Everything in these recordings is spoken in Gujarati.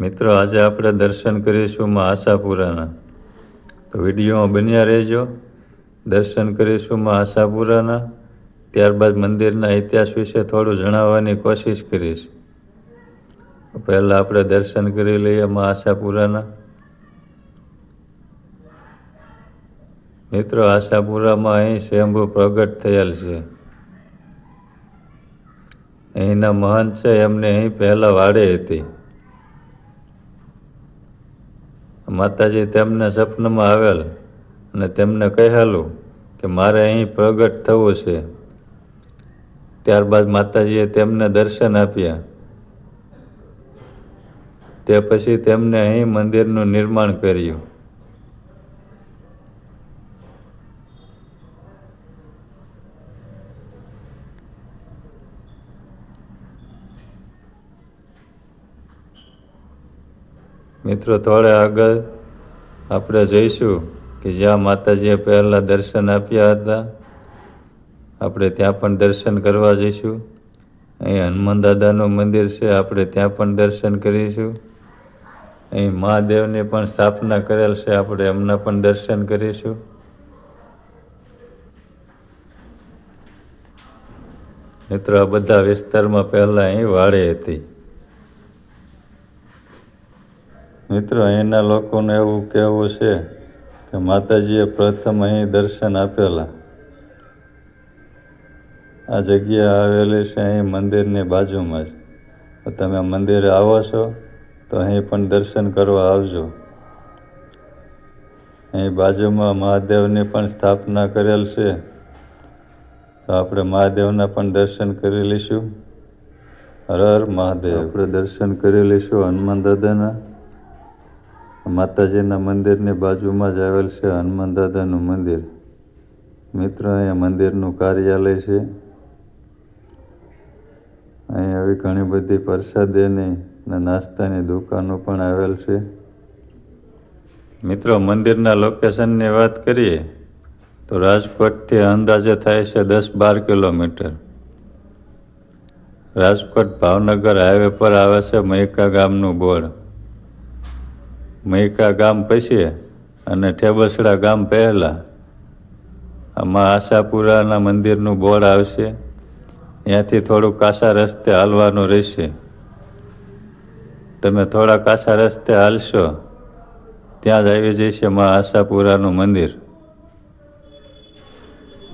મિત્રો, આજે આપણે દર્શન કરીશું માં આશાપુરાના. તો વિડીયોમાં બન્યા રહેજો. દર્શન કરીશું માં આશાપુરાના. ત્યારબાદ મંદિરના ઇતિહાસ વિશે થોડું જણાવવાની કોશિશ કરીશ. પહેલાં આપણે દર્શન કરી લઈએ માં આશાપુરાના. મિત્રો, આશાપુરામાં અહીં સ્વયંભૂ પ્રગટ થયેલ છે. અહીંના મહંત છે, એમને અહીં પહેલાં વાડે હતી. માતાજી તેમને સપનામાં આવેલ અને તેમને કહેલું કે મારે અહીં પ્રગટ થવું છે. ત્યારબાદ માતાજીએ તેમને દર્શન આપ્યા. તે પછી તેમને અહીં મંદિરનું નિર્માણ કર્યું. મિત્રો, થોડે આગળ આપણે જઈશું કે જ્યાં માતાજીએ પહેલાં દર્શન આપ્યા હતા, આપણે ત્યાં પણ દર્શન કરવા જઈશું. અહીં હનુમાન દાદાનું મંદિર છે, આપણે ત્યાં પણ દર્શન કરીશું. અહીં મહાદેવની પણ સ્થાપના કરેલ છે, આપણે એમના પણ દર્શન કરીશું. મિત્રો, આ બધા વિસ્તારમાં પહેલાં અહીં વાડી હતી. મિત્રો, અહીંના લોકોને એવું કહેવું છે કે માતાજીએ પ્રથમ અહીં દર્શન આપેલા. આ જગ્યા આવેલી છે અહીં મંદિરની બાજુમાં જ. તમે મંદિરે આવો છો, તો અહીં પણ દર્શન કરવા આવજો. અહીં બાજુમાં મહાદેવની પણ સ્થાપના કરેલ છે. તો આપણે મહાદેવના પણ દર્શન કરી લઈશું. હર હર મહાદેવ. આપણે દર્શન કરી લઈશું હનુમાન દાદાના. માતાજીના મંદિરની બાજુમાં જ આવેલ છે હનુમાન દાદાનું મંદિર. મિત્રો, અહીંયા મંદિરનું કાર્યાલય છે. અહીં આવી ઘણી બધી પ્રસાદીની અને નાસ્તાની દુકાનો પણ આવેલ છે. મિત્રો, મંદિરના લોકેશનની વાત કરીએ, તો રાજકોટથી અંદાજે થાય છે દસ બાર કિલોમીટર. રાજકોટ ભાવનગર હાઈવે પર આવે છે મૈકા ગામનું બોર્ડ મહિકા ગામ પછી અને ઠેબસડા ગામ પહેલાં. આમાં આશાપુરાના મંદિરનું બોર્ડ આવશે. ત્યાંથી થોડું કાસા રસ્તે હાલવાનું રહેશે. તમે થોડા કાસા રસ્તે હાલશો, ત્યાં જ આવી જશે મા આશાપુરાનું મંદિર.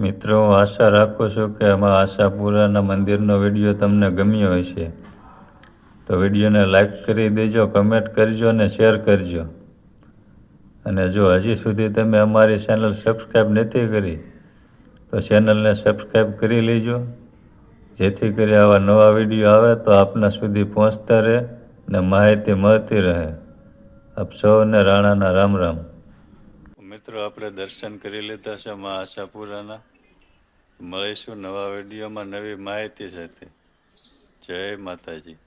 મિત્રો, હું આશા રાખું છું કે આમાં આશાપુરાના મંદિરનો વીડિયો તમને ગમ્યો હશે. તો વિડીયોને લાઈક કરી દેજો, કમેન્ટ કરજો અને શેર કરજો. અને જો હજી સુધી તમે અમારી ચેનલ સબસ્ક્રાઈબ નથી કરી, તો ચેનલને સબસ્ક્રાઈબ કરી લેજો. જેથી કરી આવા નવા વીડિયો આવે તો આપના સુધી પહોંચતા રહે ને માહિતી મળતી રહે. આપ સૌને રાણાના રામ રામ. મિત્રો, આપણે દર્શન કરી લીધા છે મા આશાપુરાના. મળીશું નવા વિડીયોમાં. નવી માહિતી સાથે. જય માતાજી.